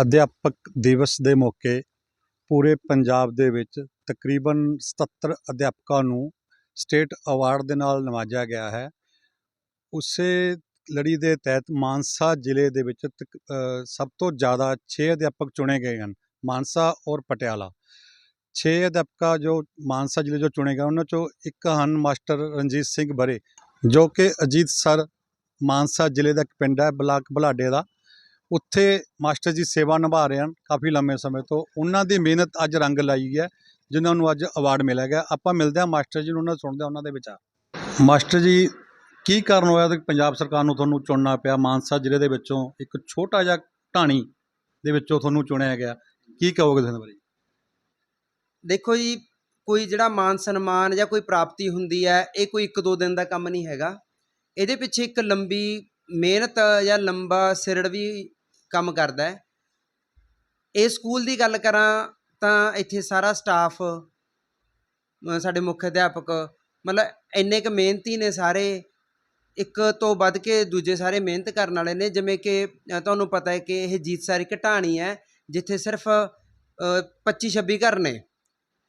ਅਧਿਆਪਕ ਦਿਵਸ ਦੇ ਮੌਕੇ ਪੂਰੇ ਪੰਜਾਬ ਦੇ ਵਿੱਚ ਤਕਰੀਬਨ 77 ਅਧਿਆਪਕਾਂ ਨੂੰ ਸਟੇਟ ਅਵਾਰਡ ਦੇ ਨਾਲ ਨਵਾਜਿਆ ਗਿਆ ਹੈ। ਉਸੇ ਲੜੀ ਦੇ ਤਹਿਤ ਮਾਨਸਾ ਜ਼ਿਲ੍ਹੇ ਦੇ ਵਿੱਚ ਤਕ- ਸਭ ਤੋਂ ਜ਼ਿਆਦਾ 6 ਅਧਿਆਪਕ ਚੁਣੇ ਗਏ ਹਨ, ਮਾਨਸਾ ਔਰ ਪਟਿਆਲਾ। 6 ਅਧਿਆਪਕਾਂ ਜੋ ਮਾਨਸਾ ਜ਼ਿਲ੍ਹੇ 'ਚੋਂ ਚੁਣੇ ਗਏ, ਉਹਨਾਂ 'ਚੋਂ ਇੱਕ ਹਨ ਮਾਸਟਰ ਰਣਜੀਤ ਸਿੰਘ ਬਰੇ, ਜੋ ਕਿ ਅਜੀਤ ਸਰ ਮਾਨਸਾ ਜ਼ਿਲ੍ਹੇ ਦਾ ਇੱਕ ਪਿੰਡ ਹੈ ਬਲਾਕ ਬਲਾਡੇ ਦਾ। ਉੱਥੇ ਮਾਸਟਰ ਜੀ ਸੇਵਾ ਨਿਭਾ ਰਹੇ ਹਨ ਕਾਫੀ ਲੰਮੇ ਸਮੇਂ ਤੋਂ। ਉਹਨਾਂ ਦੀ ਮਿਹਨਤ ਅੱਜ ਰੰਗ ਲਾਈ ਹੈ, ਜਿਨ੍ਹਾਂ ਨੂੰ ਅੱਜ ਅਵਾਰਡ ਮਿਲਿਆ ਗਿਆ। ਆਪਾਂ ਮਿਲਦੇ ਹਾਂ ਮਾਸਟਰ ਜੀ ਨੂੰ, ਉਹਨਾਂ ਸੁਣਦੇ ਹਾਂ ਉਹਨਾਂ ਦੇ ਵਿਚਾਰ। ਮਾਸਟਰ ਜੀ, ਕੀ ਕਾਰਨ ਹੋਇਆ ਕਿ ਪੰਜਾਬ ਸਰਕਾਰ ਨੂੰ ਤੁਹਾਨੂੰ ਚੁਣਨਾ ਪਿਆ? ਮਾਨਸਾ ਜ਼ਿਲ੍ਹੇ ਦੇ ਵਿੱਚੋਂ ਇੱਕ ਛੋਟਾ ਜਿਹਾ ਢਾਣੀ ਦੇ ਵਿੱਚੋਂ ਤੁਹਾਨੂੰ ਚੁਣਿਆ ਗਿਆ। ਕੀ ਕਹੋਗੇ ਤੁਸੀਂ ਬਾਰੇ? ਦੇਖੋ ਜੀ, ਕੋਈ ਜਿਹੜਾ ਮਾਨ ਸਨਮਾਨ ਜਾਂ ਕੋਈ ਪ੍ਰਾਪਤੀ ਹੁੰਦੀ ਹੈ, ਇਹ ਕੋਈ ਇੱਕ ਦੋ ਦਿਨ ਦਾ ਕੰਮ ਨਹੀਂ ਹੈਗਾ। ਇਹਦੇ ਪਿੱਛੇ ਇੱਕ ਲੰਬੀ ਮਿਹਨਤ ਜਾਂ ਲੰਬਾ ਸਿਰੜ ਵੀ ਕੰਮ ਕਰਦਾ ਹੈ। ਇਹ ਸਕੂਲ ਦੀ ਗੱਲ ਕਰਾਂ ਤਾਂ ਇੱਥੇ ਸਾਰਾ ਸਟਾਫ ਸਾਡੇ ਮੁੱਖ ਅਧਿਆਪਕ, ਮਤਲਬ ਇੰਨੇ ਕੁ ਮਿਹਨਤੀ ਨੇ ਸਾਰੇ। ਇੱਕ ਤੋਂ ਵੱਧ ਕੇ ਦੂਜੇ ਸਾਰੇ ਮਿਹਨਤ ਕਰਨ ਵਾਲੇ ਨੇ। ਜਿਵੇਂ ਕਿ ਤੁਹਾਨੂੰ ਪਤਾ ਹੈ ਕਿ ਇਹ ਜੀਤ ਸਾਰੀ ਘਟਾਣੀ ਹੈ, ਜਿੱਥੇ ਸਿਰਫ 25 26 ਘਰ ਨੇ।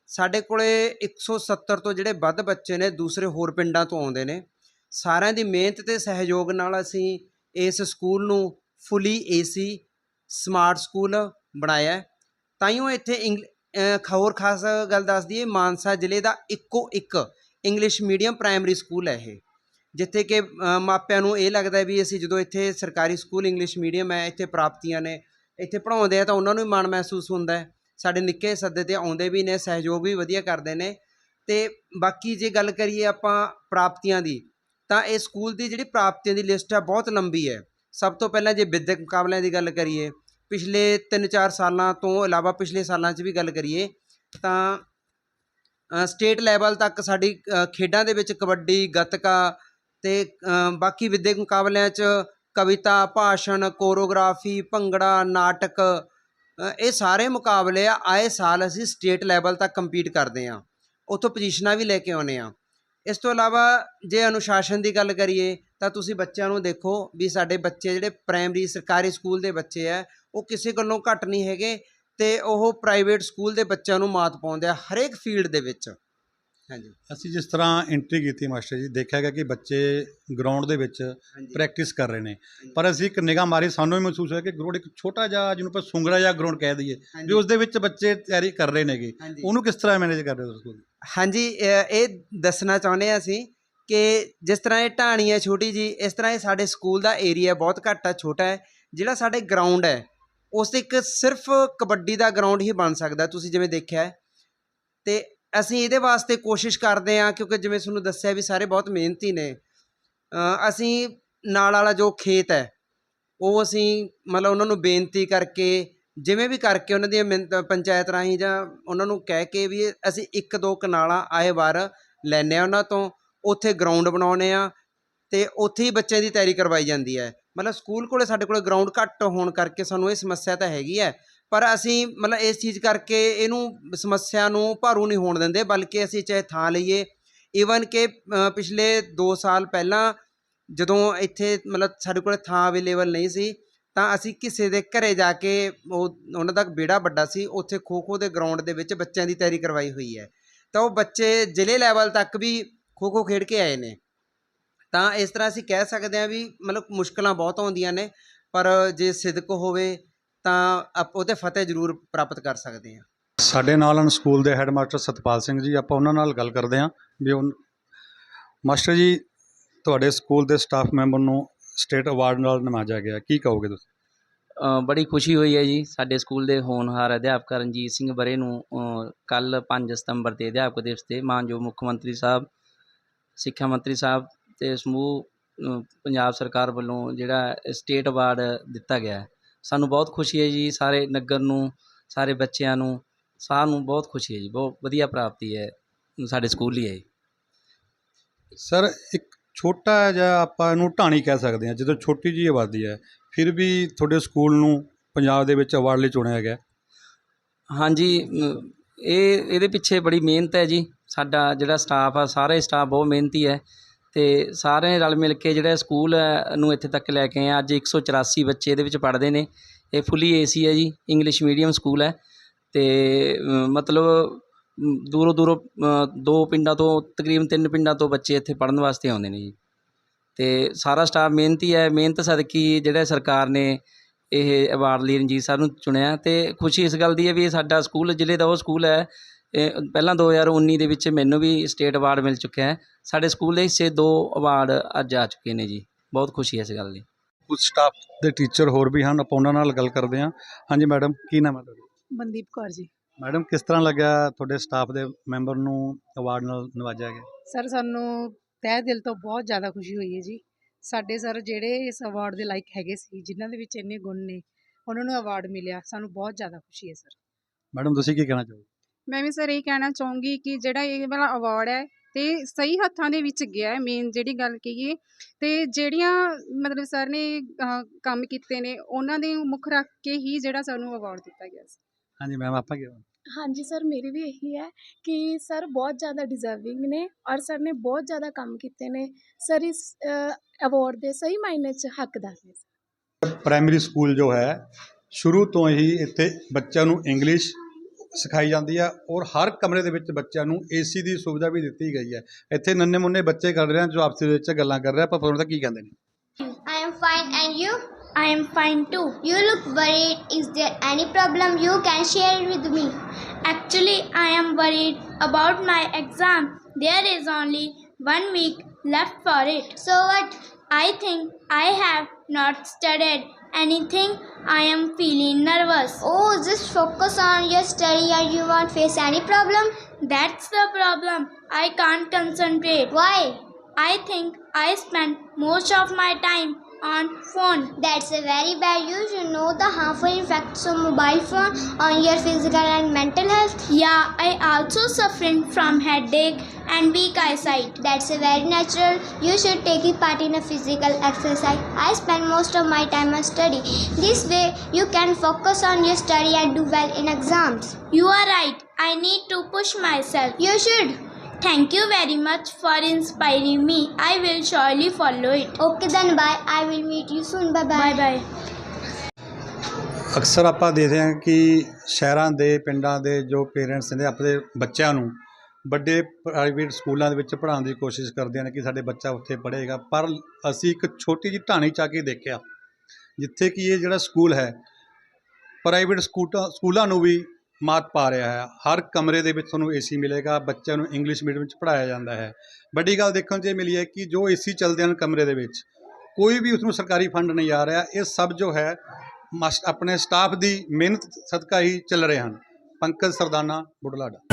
ਸਾਡੇ ਕੋਲੇ 170 ਤੋਂ ਜਿਹੜੇ ਵੱਧ ਬੱਚੇ ਨੇ, ਦੂਸਰੇ ਹੋਰ ਪਿੰਡਾਂ ਤੋਂ ਆਉਂਦੇ ਨੇ। ਸਾਰਿਆਂ ਦੀ ਮਿਹਨਤ ਤੇ ਸਹਿਯੋਗ ਨਾਲ ਅਸੀਂ ਇਸ ਸਕੂਲ ਨੂੰ ਫੁੱਲੀ ਏਸੀ ਸਮਾਰਟ ਸਕੂਲ ਬਣਾਇਆ ਹੈ। ਤਾਈਓ ਇੱਥੇ ਇੰਗਲ ਹੋਰ ਖਾਸ ਗੱਲ ਦੱਸ ਦਈਏ, ਮਾਨਸਾ ਜ਼ਿਲ੍ਹੇ ਦਾ ਇੱਕੋ ਇੱਕ ਇੰਗਲਿਸ਼ ਮੀਡੀਅਮ ਪ੍ਰਾਇਮਰੀ ਸਕੂਲ ਹੈ ਇਹ। ਜਿੱਥੇ ਕਿ ਮਾਪਿਆਂ ਨੂੰ ਇਹ ਲੱਗਦਾ ਵੀ ਅਸੀਂ ਜਦੋਂ ਇੱਥੇ ਸਰਕਾਰੀ ਸਕੂਲ ਇੰਗਲਿਸ਼ ਮੀਡੀਅਮ ਹੈ, ਇੱਥੇ ਪ੍ਰਾਪਤੀਆਂ ਨੇ, ਇੱਥੇ ਪੜ੍ਹਾਉਂਦੇ ਆ ਤਾਂ ਉਹਨਾਂ ਨੂੰ ਵੀ ਮਾਣ ਮਹਿਸੂਸ ਹੁੰਦਾ ਹੈ। ਸਾਡੇ ਨਿੱਕੇ ਸੱਦੇ ਤੇ ਆਉਂਦੇ ਵੀ ਨੇ, ਸਹਿਯੋਗ ਵੀ ਵਧੀਆ ਕਰਦੇ ਨੇ। ਤੇ ਬਾਕੀ ਜੇ ਗੱਲ ਕਰੀਏ ਆਪਾਂ ਪ੍ਰਾਪਤੀਆਂ ਦੀ, ਤਾਂ ਇਹ ਸਕੂਲ ਦੀ ਜਿਹੜੀ ਪ੍ਰਾਪਤੀਆਂ ਦੀ ਲਿਸਟ ਹੈ ਬਹੁਤ ਲੰਬੀ ਹੈ। ਸਭ ਤੋਂ ਪਹਿਲਾਂ ਜੇ ਵਿੱਦਿਅਕ ਮੁਕਾਬਲਿਆਂ ਦੀ ਗੱਲ ਕਰੀਏ, ਪਿਛਲੇ 3-4 ਸਾਲਾਂ ਤੋਂ ਇਲਾਵਾ ਪਿਛਲੇ ਸਾਲਾਂ 'ਚ ਵੀ ਗੱਲ ਕਰੀਏ, ਤਾਂ ਸਟੇਟ ਲੈਵਲ ਤੱਕ ਸਾਡੀ ਖੇਡਾਂ ਦੇ ਵਿੱਚ ਕਬੱਡੀ, ਗੱਤਕਾ ਤੇ ਬਾਕੀ ਵਿੱਦਿਅਕ ਮੁਕਾਬਲਿਆਂ 'ਚ ਕਵਿਤਾ, ਭਾਸ਼ਣ, ਕੋਰੀਓਗ੍ਰਾਫੀ, ਭੰਗੜਾ, ਨਾਟਕ ਇਹ ਸਾਰੇ ਮੁਕਾਬਲੇ ਆ, ਆਏ ਸਾਲ ਅਸੀਂ ਸਟੇਟ ਲੈਵਲ ਤੱਕ ਕੰਪੀਟ ਕਰਦੇ ਆ ਉੱਥੋਂ ਪੋਜੀਸ਼ਨਾਂ ਵੀ ਲੈ ਕੇ ਆਉਨੇ ਆ ਇਸ ਤੋਂ ਇਲਾਵਾ ਜੇ ਅਨੁਸ਼ਾਸਨ ਦੀ ਗੱਲ ਕਰੀਏ ਤਾਂ ਤੁਸੀਂ ਬੱਚਿਆਂ ਨੂੰ ਦੇਖੋ ਵੀ ਸਾਡੇ ਬੱਚੇ ਜਿਹੜੇ ਪ੍ਰਾਇਮਰੀ ਸਰਕਾਰੀ ਸਕੂਲ ਦੇ ਬੱਚੇ ਆ ਉਹ ਕਿਸੇ ਗੱਲੋਂ ਘੱਟ ਨਹੀਂ ਹੈਗੇ ਤੇ ਉਹ ਪ੍ਰਾਈਵੇਟ ਸਕੂਲ ਦੇ ਬੱਚਿਆਂ ਨੂੰ ਮਾਤ ਪਾਉਂਦੇ ਆ ਹਰੇਕ ਫੀਲਡ ਦੇ ਵਿੱਚ। ਹਾਂਜੀ। ਅਸੀਂ ਜਿਸ ਤਰ੍ਹਾਂ ਐਂਟਰੀ ਕੀਤੀ ਮਾਸਟਰ ਜੀ ਦੇਖਿਆ ਗਿਆ ਕਿ ਬੱਚੇ ਗਰਾਊਂਡ ਦੇ ਵਿੱਚ ਪ੍ਰੈਕਟਿਸ ਕਰ ਰਹੇ ਨੇ। ਪਰ ਅਸੀਂ ਇੱਕ ਨਿਗਾਹ ਮਾਰੀ ਸਾਨੂੰ ਵੀ ਮਹਿਸੂਸ ਹੋਇਆ ਕਿ ਗਰਾਊਂਡ ਇੱਕ ਛੋਟਾ ਜਿਹਾ ਜਿਹਨੂੰ ਆਪਾਂ ਸੁੰਗੜਾ ਜਿਹਾ ਗਰਾਊਂਡ ਕਹਿ ਦਈਏ ਵੀ ਉਸ ਦੇ ਵਿੱਚ ਬੱਚੇ ਤਿਆਰੀ ਕਰ ਰਹੇ ਨੇਗੇ। ਉਹਨੂੰ ਕਿਸ ਤਰ੍ਹਾਂ ਮੈਨੇਜ ਕਰ ਰਹੇ ਹੋ ਸਕੂਲ ਹਾਂਜੀ ਇਹ ਦੱਸਣਾ ਚਾਹੁੰਦੇ ਹਾਂ ਅਸੀਂ ਕਿ ਜਿਸ ਤਰ੍ਹਾਂ ਇਹ ਢਾਣੀ ਹੈ ਛੋਟੀ ਜੀ ਇਸ ਤਰ੍ਹਾਂ ਇਹ ਸਾਡੇ ਸਕੂਲ ਦਾ ਏਰੀਆ ਬਹੁਤ ਘੱਟ ਹੈ ਛੋਟਾ ਹੈ। ਜਿਹੜਾ ਸਾਡੇ ਗਰਾਊਂਡ ਹੈ, ਉਸ ਤੇ ਇੱਕ ਸਿਰਫ ਕਬੱਡੀ ਦਾ ਗਰਾਊਂਡ ਹੀ ਬਣ ਸਕਦਾ, ਤੁਸੀਂ ਜਿਵੇਂ ਦੇਖਿਆ ਅਤੇ ਅਸੀਂ ਇਹਦੇ ਵਾਸਤੇ ਕੋਸ਼ਿਸ਼ ਕਰਦੇ ਹਾਂ, ਕਿਉਂਕਿ ਜਿਵੇਂ ਤੁਹਾਨੂੰ ਦੱਸਿਆ ਵੀ ਸਾਰੇ ਬਹੁਤ ਮਿਹਨਤੀ ਨੇ। ਅਸੀਂ ਨਾਲ ਵਾਲਾ ਜੋ ਖੇਤ ਹੈ, ਉਹ ਅਸੀਂ ਮਤਲਬ ਉਹਨਾਂ ਨੂੰ ਬੇਨਤੀ ਕਰਕੇ, ਜਿਵੇਂ ਵੀ ਕਰਕੇ ਉਹਨਾਂ ਦੀਆਂ ਮਿੰਤ ਪੰਚਾਇਤ ਰਾਹੀਂ ਜਾਂ ਉਹਨਾਂ ਨੂੰ ਕਹਿ ਕੇ ਵੀ ਅਸੀਂ ਇੱਕ ਦੋ ਕਨਾਲਾਂ ਆਏ ਵਾਰ ਲੈਂਦੇ ਆ ਉਹਨਾਂ ਤੋਂ। ਉੱਥੇ ਗਰਾਊਂਡ ਬਣਾਉਨੇ ਆ ਤੇ ਉੱਥੇ ਹੀ ਬੱਚਿਆਂ ਦੀ ਤਿਆਰੀ ਕਰਵਾਈ ਜਾਂਦੀ ਹੈ। ਮਤਲਬ ਸਕੂਲ ਕੋਲੇ ਸਾਡੇ ਕੋਲੇ ਗਰਾਊਂਡ ਘੱਟ ਹੋਣ ਕਰਕੇ ਸਾਨੂੰ ਇਹ ਸਮੱਸਿਆ ਤਾਂ ਹੈਗੀ ਹੈ, ਪਰ ਅਸੀਂ ਮਤਲਬ ਇਸ ਚੀਜ਼ ਕਰਕੇ ਇਹਨੂੰ ਸਮੱਸਿਆ ਨੂੰ ਭਾਰੂ ਨਹੀਂ ਹੋਣ ਦਿੰਦੇ, ਬਲਕਿ ਅਸੀਂ ਚਾਹੇ ਥਾਂ ਲਈਏ। ਈਵਨ ਕਿ ਪਿਛਲੇ 2 ਸਾਲ ਪਹਿਲਾਂ ਜਦੋਂ ਇੱਥੇ ਮਤਲਬ ਸਾਡੇ ਕੋਲ ਥਾਂ ਅਵੇਲੇਬਲ ਨਹੀਂ ਸੀ, ਤਾਂ ਅਸੀਂ ਕਿਸੇ ਦੇ ਘਰੇ ਜਾ ਕੇ ਉਹ, ਉਹਨਾਂ ਦਾ ਬੇੜਾ ਵੱਡਾ ਸੀ, ਉੱਥੇ ਖੋ ਖੋ ਦੇ ਗਰਾਊਂਡ ਦੇ ਵਿੱਚ ਬੱਚਿਆਂ ਦੀ ਤਿਆਰੀ ਕਰਵਾਈ ਹੋਈ ਹੈ। ਤਾਂ ਉਹ ਬੱਚੇ ਜ਼ਿਲ੍ਹੇ ਲੈਵਲ ਤੱਕ ਵੀ ਖੋ ਖੋ ਖੇਡ ਕੇ ਆਏ ਨੇ। ਤਾਂ ਇਸ ਤਰ੍ਹਾਂ ਅਸੀਂ ਕਹਿ ਸਕਦੇ ਹਾਂ ਵੀ ਮਤਲਬ ਮੁਸ਼ਕਲਾਂ ਬਹੁਤ ਆਉਂਦੀਆਂ ਨੇ ਪਰ ਜੇ ਸਿਦਕ ਹੋਵੇ ਤਾਂ ਆਪ ਉਹਤੇ ਫਤਿਹ ਜ਼ਰੂਰ ਪ੍ਰਾਪਤ ਕਰ ਸਕਦੇ ਹਾਂ। ਸਾਡੇ ਨਾਲ ਹਨ ਸਕੂਲ ਦੇ ਹੈੱਡਮਾਸਟਰ ਸਤਪਾਲ ਸਿੰਘ ਜੀ ਆਪਾਂ ਉਹਨਾਂ ਨਾਲ ਗੱਲ ਕਰਦੇ ਹਾਂ ਵੀ ਉਹ ਮਾਸਟਰ ਜੀ ਤੁਹਾਡੇ ਸਕੂਲ ਦੇ ਸਟਾਫ ਮੈਂਬਰ ਨੂੰ ਸਟੇਟ ਅਵਾਰਡ ਨਾਲ ਨਵਾਜਿਆ ਗਿਆ ਕੀ ਕਹੋਗੇ ਤੁਸੀਂ? ਅ, ਬੜੀ ਖੁਸ਼ੀ ਹੋਈ ਹੈ ਜੀ ਸਾਡੇ ਸਕੂਲ ਦੇ ਹੋਣਹਾਰ ਅਧਿਆਪਕ ਰਣਜੀਤ ਸਿੰਘ ਬਰੇ ਨੂੰ ਕੱਲ 5 ਸਤੰਬਰ ਤੇ ਅਧਿਆਪਕ ਦਿਵਸ ਤੇ ਮਾਨਯੋਗ ਮੁੱਖ ਮੰਤਰੀ ਸਾਹਿਬ ਸਿੱਖਿਆ ਮੰਤਰੀ ਸਾਹਿਬ ਤੇ ਸਮੂਹ ਪੰਜਾਬ ਸਰਕਾਰ ਵੱਲੋਂ ਜਿਹੜਾ ਸਟੇਟ ਅਵਾਰਡ ਦਿੱਤਾ ਗਿਆ ਸਾਨੂੰ ਬਹੁਤ ਖੁਸ਼ੀ ਹੈ ਜੀ ਸਾਰੇ ਨਗਰ ਨੂੰ ਸਾਰੇ ਬੱਚਿਆਂ ਨੂੰ ਸਾਰਿਆਂ ਨੂੰ ਬਹੁਤ ਖੁਸ਼ੀ ਹੈ ਜੀ ਬਹੁਤ ਵਧੀਆ ਪ੍ਰਾਪਤੀ ਹੈ ਸਾਡੇ ਸਕੂਲ ਲਈ ਹੈ। ਸਰ ਇੱਕ ਛੋਟਾ ਜਿਹਾ ਆਪਾਂ ਇਹਨੂੰ ਢਾਣੀ ਕਹਿ ਸਕਦੇ ਹਾਂ ਜਦੋਂ ਛੋਟੀ ਜਿਹੀ ਆਬਾਦੀ ਹੈ ਫਿਰ ਵੀ ਤੁਹਾਡੇ ਸਕੂਲ ਨੂੰ ਪੰਜਾਬ ਦੇ ਵਿੱਚ ਅਵਾਰਡ ਲਈ ਚੁਣਿਆ ਗਿਆ ਹਾਂਜੀ ਇਹ ਇਹਦੇ ਪਿੱਛੇ ਬੜੀ ਮਿਹਨਤ ਹੈ ਜੀ। ਸਾਡਾ ਜਿਹੜਾ ਸਟਾਫ ਆ, ਸਾਰੇ ਸਟਾਫ ਬਹੁਤ ਮਿਹਨਤੀ ਹੈ ਅਤੇ ਸਾਰੇ ਰਲ ਮਿਲ ਕੇ ਜਿਹੜਾ ਸਕੂਲ ਨੂੰ ਇੱਥੇ ਤੱਕ ਲੈ ਕੇ ਆਏ ਆ। ਅੱਜ 184 ਬੱਚੇ ਇਹਦੇ ਵਿੱਚ ਪੜ੍ਹਦੇ ਨੇ। ਇਹ ਫੁੱਲੀ ਏਸੀ ਹੈ ਜੀ ਇੰਗਲਿਸ਼ ਮੀਡੀਅਮ ਸਕੂਲ ਹੈ ਅਤੇ ਮਤਲਬ ਦੂਰੋਂ ਦੂਰੋਂ ਦੋ ਪਿੰਡਾਂ ਤੋਂ, ਤਕਰੀਬਨ ਤਿੰਨ ਪਿੰਡਾਂ ਤੋਂ ਬੱਚੇ ਇੱਥੇ ਪੜ੍ਹਨ ਵਾਸਤੇ ਆਉਂਦੇ ਨੇ ਜੀ। ਅਤੇ ਸਾਰਾ ਸਟਾਫ ਮਿਹਨਤੀ ਹੈ ਮਿਹਨਤ ਸਦਕੀ ਜਿਹੜਾ ਸਰਕਾਰ ਨੇ ਇਹ ਅਵਾਰਡ ਲਈ ਰਣਜੀਤ ਸਾਹਿਬ ਨੂੰ ਚੁਣਿਆ ਅਤੇ ਖੁਸ਼ੀ ਇਸ ਗੱਲ ਦੀ ਹੈ ਵੀ ਇਹ ਸਾਡਾ ਸਕੂਲ, ਜ਼ਿਲ੍ਹੇ ਦਾ ਉਹ ਸਕੂਲ ਹੈ ਪਹਿਲਾਂ 2019 ਦੇ ਵਿੱਚ ਮੈਨੂੰ ਵੀ ਸਟੇਟ ਅਵਾਰਡ ਮਿਲ ਚੁੱਕਿਆ ਹੈ। ਸਾਡੇ ਸਕੂਲ ਦੇ ਹਿੱਸੇ ਦੋ ਅਵਾਰਡ ਅੱਜ ਆ ਚੁੱਕੇ ਨੇ ਜੀ। ਬਹੁਤ ਖੁਸ਼ੀ ਹੈ ਇਸ ਗੱਲ ਦੀ। ਕੁਝ ਸਟਾਫ ਦੇ ਟੀਚਰ ਹੋਰ ਵੀ ਹਨ ਆਪਾਂ ਉਹਨਾਂ ਨਾਲ ਗੱਲ ਕਰਦੇ ਹਾਂ। ਹਾਂਜੀ ਮੈਡਮ ਕੀ ਨਾਮ ਹੈ ਤੁਹਾਡਾ? ਮਨਦੀਪ ਕੌਰ ਜੀ। ਮੈਡਮ ਕਿਸ ਤਰ੍ਹਾਂ ਲੱਗਿਆ ਤੁਹਾਡੇ ਸਟਾਫ ਦੇ ਮੈਂਬਰ ਨੂੰ ਅਵਾਰਡ ਨਾਲ ਨਵਾਜਿਆ ਗਿਆ? ਸਰ ਸਾਨੂੰ ਤਹਿ ਦਿਲ ਤੋਂ ਬਹੁਤ ਜ਼ਿਆਦਾ ਖੁਸ਼ੀ ਹੋਈ ਹੈ ਜੀ। ਸਾਡੇ ਸਰ ਜਿਹੜੇ ਇਸ ਅਵਾਰਡ ਦੇ ਲਾਇਕ ਹੈਗੇ ਸੀ ਜਿਨ੍ਹਾਂ ਦੇ ਵਿੱਚ ਇੰਨੇ ਗੁਣ ਨੇ ਉਹਨਾਂ ਨੂੰ ਅਵਾਰਡ ਮਿਲਿਆ। ਸਾਨੂੰ ਬਹੁਤ ਜ਼ਿਆਦਾ ਖੁਸ਼ੀ ਹੈ ਸਰ। ਮੈਡਮ ਤੁਸੀਂ ਕੀ ਕਹਿਣਾ ਚਾਹੋਗੇ? ਮੈਂ ਵੀ ਸਰ ਇਹ ਕਹਿਣਾ ਚਾਹੂੰਗੀ ਕਿ ਜਿਹੜਾ ਇਹ ਵਾਲਾ ਅਵਾਰਡ ਹੈ ਤੇ ਸਹੀ ਹੱਥਾਂ ਦੇ ਵਿੱਚ ਗਿਆ ਹੈ ਮੇਨ ਜਿਹੜੀ ਗੱਲ ਕਹੀਏ ਤੇ ਜਿਹੜੀਆਂ ਮਤਲਬ ਸਰ ਨੇ ਅਹ, ਕੰਮ ਕੀਤੇ ਨੇ ਉਹਨਾਂ ਦੇ ਮੁੱਖ ਰੱਖ ਕੇ ਹੀ ਜਿਹੜਾ ਸਾਨੂੰ ਅਵਾਰਡ ਦਿੱਤਾ ਗਿਆ ਸੀ। ਹਾਂਜੀ ਮੈਮ ਆਪਾਂ ਕੀ ਹਾਂਜੀ ਸਰ ਮੇਰੀ ਵੀ ਇਹੀ ਹੈ ਕਿ ਸਰ ਬਹੁਤ ਜ਼ਿਆਦਾ ਡਿਜ਼ਰਵਿੰਗ ਨੇ ਔਰ ਸਰ ਨੇ ਬਹੁਤ ਜ਼ਿਆਦਾ ਕੰਮ ਕੀਤੇ ਨੇ। ਸਰ ਇਸ ਅਵਾਰਡ ਦੇ ਸਹੀ ਮਾਇਨੇ 'ਚ ਹੱਕਦਾਰ ਨੇ। ਪ੍ਰਾਇਮਰੀ ਸਕੂਲ ਜੋ ਹੈ ਸ਼ੁਰੂ ਤੋਂ ਹੀ ਇੱਥੇ ਬੱਚਿਆਂ ਨੂੰ ਇੰਗਲਿਸ਼ ਸਿਖਾਈ ਜਾਂਦੀ ਹੈ ਔਰ ਹਰ ਕਮਰੇ ਦੇ ਵਿੱਚ ਬੱਚਿਆਂ ਨੂੰ ਏਸੀ ਦੀ ਸੁਵਿਧਾ ਵੀ ਦਿੱਤੀ ਗਈ ਹੈ ਇੱਥੇ ਨੰਨੇ ਮੁੰਨੇ ਬੱਚੇ ਕਰ ਰਹੇ ਹਨ ਜੋ ਆਪਸ ਦੇ ਵਿੱਚ ਗੱਲਾਂ ਕਰ ਰਹੇ ਆ ਪਰ ਤੁਹਾਨੂੰ ਤਾਂ ਕੀ ਕਹਿੰਦੇ ਨੇ I am fine and you? I am fine too. You look worried. Is there any problem you can share with me? Actually, I am worried about my exam. There is only one week left for it. So what? I think I have not studied anything. I am feeling nervous. Oh, just focus on your study and you won't face any problem. That's the problem. I can't concentrate. Why? I think I spend most of my time on phone. That's a very bad. use. You know the harmful effects of mobile phone on your physical and mental health. Yeah, I also suffering from headache and weak eyesight. That's a very natural. You should take a part in a physical exercise. I spend most of my time on study. This way, you can focus on your study and do well in exams. You are right. I need to push myself. You should. Thank you very much for inspiring me. I will surely follow it. Okay, then bye. I will meet you soon. Bye bye. Bye bye. ਅਕਸਰ ਆਪਾਂ ਦੇਖਦੇ ਹਾਂ ਕਿ ਸ਼ਹਿਰਾਂ ਦੇ ਪਿੰਡਾਂ ਦੇ ਜੋ ਪੇਰੈਂਟਸ ਨੇ ਆਪਣੇ ਬੱਚਿਆਂ ਨੂੰ ਵੱਡੇ ਪ੍ਰਾਈਵੇਟ ਸਕੂਲਾਂ ਦੇ ਵਿੱਚ ਪੜ੍ਹਾਉਣ ਦੀ ਕੋਸ਼ਿਸ਼ ਕਰਦੇ ਹਨ ਕਿ ਸਾਡੇ ਬੱਚਾ ਉੱਥੇ ਪੜ੍ਹੇਗਾ ਪਰ ਅਸੀਂ ਇੱਕ ਛੋਟੀ ਜਿਹੀ ਢਾਣੀ ਚਾ ਕੇ ਦੇਖਿਆ ਜਿੱਥੇ ਕਿ ਇਹ ਜਿਹੜਾ ਸਕੂਲ ਹੈ ਪ੍ਰਾਈਵੇਟ ਸਕੂਟਾਂ ਸਕੂਲਾਂ ਨੂੰ ਵੀ ਮਾਤ ਪਾ ਰਿਹਾ ਹੈ। ਹਰ ਕਮਰੇ ਦੇ ਵਿੱਚ ਤੁਹਾਨੂੰ ਏਸੀ ਮਿਲੇਗਾ, ਬੱਚਿਆਂ ਨੂੰ ਇੰਗਲਿਸ਼ ਮੀਡੀਅਮ ਵਿੱਚ ਪੜ੍ਹਾਇਆ ਜਾਂਦਾ ਹੈ। ਵੱਡੀ ਗੱਲ ਦੇਖਣ 'ਚ ਇਹ ਮਿਲੀ ਹੈ ਕਿ ਜੋ ਏਸੀ ਚੱਲਦੇ ਹਨ ਕਮਰੇ ਦੇ ਵਿੱਚ, ਕੋਈ ਵੀ ਉਸ ਨੂੰ ਸਰਕਾਰੀ ਫੰਡ ਨਹੀਂ ਆ ਰਿਹਾ। ਇਹ ਸਭ ਜੋ ਹੈ, ਮਸ, ਆਪਣੇ ਸਟਾਫ ਦੀ ਮਿਹਨਤ, ਸਦਕਾ ਹੀ ਚੱਲ ਰਹੇ ਹਨ। ਪੰਕਜ ਸਰਦਾਨਾ, ਬੁਢਲਾਡਾ।